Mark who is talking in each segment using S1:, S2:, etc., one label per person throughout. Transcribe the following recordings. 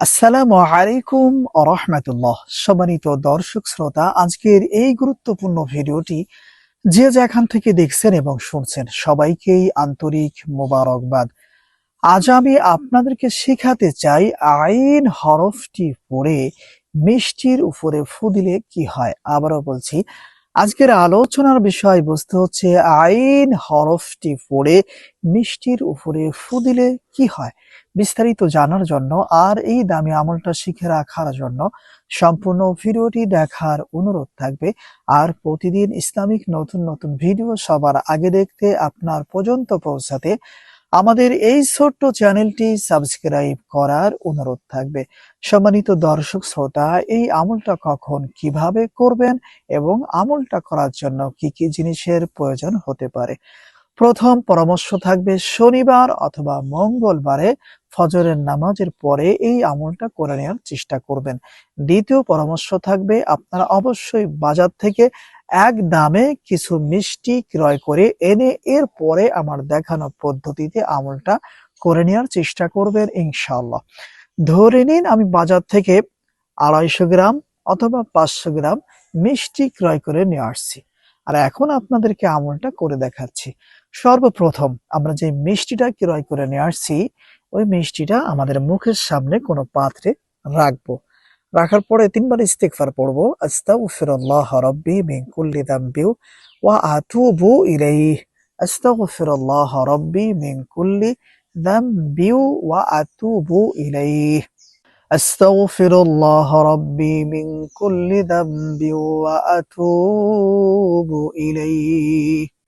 S1: আসসালামু আলাইকুম রহমতুল্লাহ। সম্মানিত দর্শক শ্রোতা, আজকের এই গুরুত্বপূর্ণ ভিডিওটি যে যেখান থেকে দেখছেন এবং শুনছেন, সবাইকেই আন্তরিক মোবারকবাদ। আজ আমি আপনাদেরকে শেখাতে চাই আইন হরফটি পড়ে মিষ্টির উপরে ফু দিলে কি হয়। আবারও বলছি আজকের আলোচনার বিষয়বস্তু হচ্ছে আইন হরফটি পড়ে মিষ্টির উপরে ফু দিলে কি হয়? বিস্তারিত জানার জন্য আর এই দামি আমলটা শিখে রাখার জন্য সম্পূর্ণ ভিডিওটি দেখার অনুরোধ থাকবে। আর প্রতিদিন ইসলামিক নতুন নতুন ভিডিও সবার আগে দেখতে আপনার পর্যন্ত পৌঁছাতে আমাদের এই ছোট্ট চ্যানেলটি সাবস্ক্রাইব করার অনুরোধ থাকবে। সম্মানিত দর্শক শ্রোতা, এই আমলটা কখন কীভাবে করবেন এবং আমলটা করার জন্য কি কি জিনিসের প্রয়োজন হতে পারে? প্রথম পরামর্শ থাকবে শনিবার অথবা মঙ্গলবারে ফজরের নামাজের পরে এই আমলটা করে নেওয়ার চেষ্টা করবেন। দ্বিতীয় পরামর্শ থাকবে, আপনারা অবশ্যই বাজার থেকে এক দামে কিছু মিষ্টি ক্রয় করে এনে এর পরে আমার দেখানো পদ্ধতিতে আমলটা করে নেওয়ার চেষ্টা করবেন ইনশাআল্লাহ। ধরে নিন আমি বাজার থেকে আড়াইশো গ্রাম অথবা পাঁচশো গ্রাম মিষ্টি ক্রয় করে নিয়ে আসছি। আর এখন আপনাদেরকে আমলটা করে দেখাচ্ছি। সর্বপ্রথম আমরা যে মিষ্টিটা ক্রয় করে নিয়ে আসছি ওই মিষ্টিটা আমাদের মুখের সামনে কোনো পাত্রে রাখব। রাখার পরে তিনবার ইস্তেকফার পড়ব। আস্তাগফিরুল্লাহ রব্বি মিন কুল্লি দাম্বি ওয়া আতুবু ইলাইহি। আস্তাগফিরুল্লাহ রব্বি মিন কুল্লি দাম্বি ওয়া আতুবু ইলাইহি। আস্তাগফিরুল্লাহ রব্বি মিন কুল্লি দাম্বি ওয়া আতুবু ইলাইহি।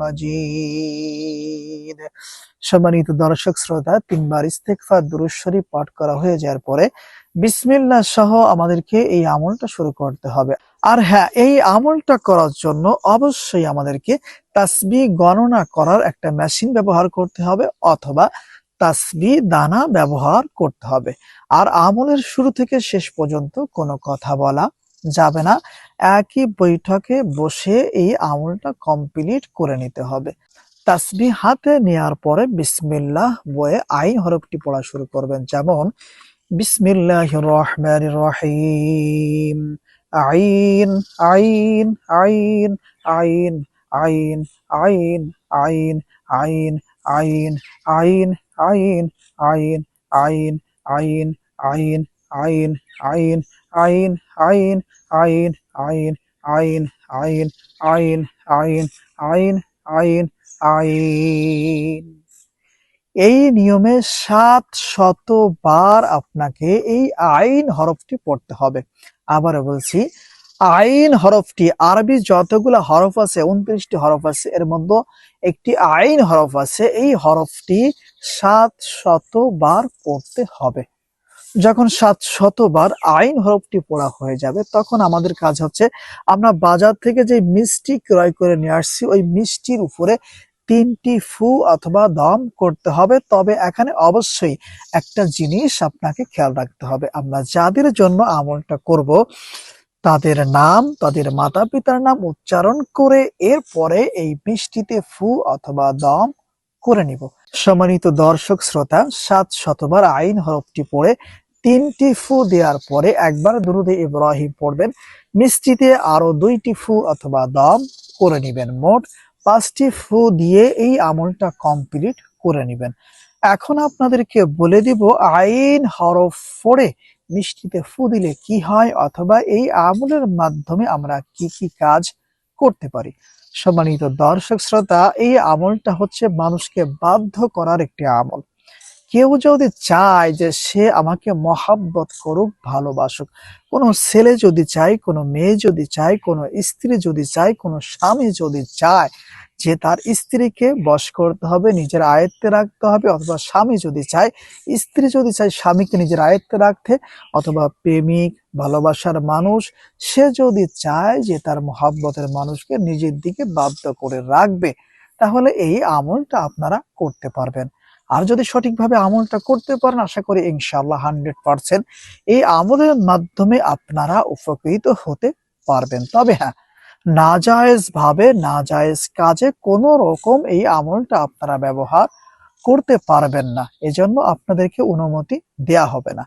S1: মাজিদ। সম্মানিত দর্শক শ্রোতা, তিনবার ইস্তেকফা দুরুশ্বরী পাঠ করা হয়ে যাওয়ার পরে বিসমিল্লা সহ আমাদেরকে এই আমলটা শুরু করতে হবে। আর হ্যাঁ এই আমলটা করার জন্য অবশ্যই আমাদেরকে তাসবি গণনা করার একটা মেশিন ব্যবহার করতে হবে অথবা তাসবি দানা ব্যবহার করতে হবে। আর আমলের শুরু থেকে শেষ পর্যন্ত কোনো কথা বলা যাবে না একই বৈঠকে বসে এই আমলটা কমপ্লিট করে নিতে হবে তাসবি হাতে নেওয়ার পরে বিসমিল্লাহ বয়ে আইন হরফটি পড়া শুরু করবেন যেমন বিসমিল্লাহ রহমান রহিম আইন আইন আইন আইন আইন আইন আইন আইন আইন আইন আইন আইন আইন আইন আইন আইন আইন আইন আইন আইন আইন আইন আইন আইন আইন আইন আইন আইন আইন এই নিয়মে সাত শতবার আপনাকে এই আইন হরফটি পড়তে হবে আবারও বলছি আইন হরফটি আরবি যতগুলো হরফ আছে উনত্রিশটি হরফ আছে এর মধ্যে একটি আইন হরফ আছে এই হরফটি সাত শতবার পড়তে হবে যখন সাত শতবার আইন হরফটি পড়া হয়ে যাবে, তখন আমাদের কাজ হচ্ছে আমরা বাজার থেকে যে মিষ্টি ক্রয় করে নিয়ে আসছি, ওই মিষ্টির উপরে তিনটি ফু অথবা দম করতে হবে। তবে এখানে অবশ্যই একটা জিনিস আপনাকে খেয়াল রাখতে হবে। আমরা যাদের জন্য আমলটা করব, তাদের নাম, তাদের মাতা পিতার নাম উচ্চারণ করে এরপরে এই মিষ্টিতে ফু অথবা দম করে নিব। সম্মানিত দর্শক, শ্রোতা, সাত শতবার আইন হরফটি পড়ে তিনটি ফু দেওয়ার পরে একবার দুরুদে ইব্রাহিম পড়বেন। মিষ্টিতে আরও দুইটি ফু অথবা দম করে নিবেন। মোট পাঁচটি ফু দিয়ে এই আমলটা কমপ্লিট করে নিবেন। এখন আপনাদেরকে বলে দিব, আইন হরফ পড়ে মিষ্টিতে ফু দিলে কি হয় অথবা এই আমলের মাধ্যমে আমরা কি কি কাজ করতে পারি। সম্মানিত দর্শক শ্রোতা, এই আমলটা হচ্ছে মানুষকে বাধ্য করার একটি আমল। কেউ যদি চায় যে সে আমাকে মহাব্বত করুক, ভালোবাসুক, কোনো ছেলে যদি চায়, কোনো মেয়ে যদি চায়, কোনো স্ত্রী যদি চায়, কোনো স্বামী যদি চায়, যে তার স্ত্রীকে বশ করতে হবে, নিজের আয়ত্তে রাখতে হবে, অথবা স্বামী যদি চায়, স্ত্রী যদি চায় স্বামীকে নিজের আয়ত্তে রাখতে, অথবা প্রেমিক, ভালোবাসার মানুষ, সে যদি চায় যে তার মহাব্বতের মানুষকে নিজের দিকে বাধ্য করে রাখবে, তাহলে এই আমলটা আপনারা করতে পারবেন। আর যদি সঠিকভাবে আমলটা করতে পারেন, আশা করি ইনশাআল্লাহ হান্ড্রেড পার্সেন্ট এই আমলের মাধ্যমে আপনারা উপকৃত হতে পারবেন। তবে হ্যাঁ নাজায়েজ ভাবে নাজায়েজ কাজে কোনো রকম এই আমলটা আপনারা ব্যবহার করতে পারবেন না। এজন্য আপনাদেরকে অনুমতি দেয়া হবে না।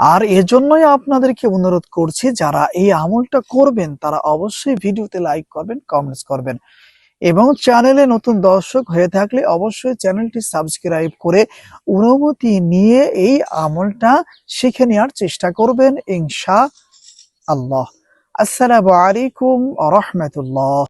S1: আর এজন্যই আপনাদেরকে অনুরোধ করছি, যারা এই আমলটা করবেন, তারা অবশ্যই ভিডিওতে লাইক করবেন কমেন্টস করবেন। এবং চ্যানেলে নতুন দর্শক হয়ে থাকলে অবশ্যই চ্যানেলটি সাবস্ক্রাইব করে অনুমতি নিয়ে এই আমলটা শিখে নেওয়ার চেষ্টা করবেন, ইনশা আল্লাহ। আসসালামু আলাইকুম রহমতুল্লাহ।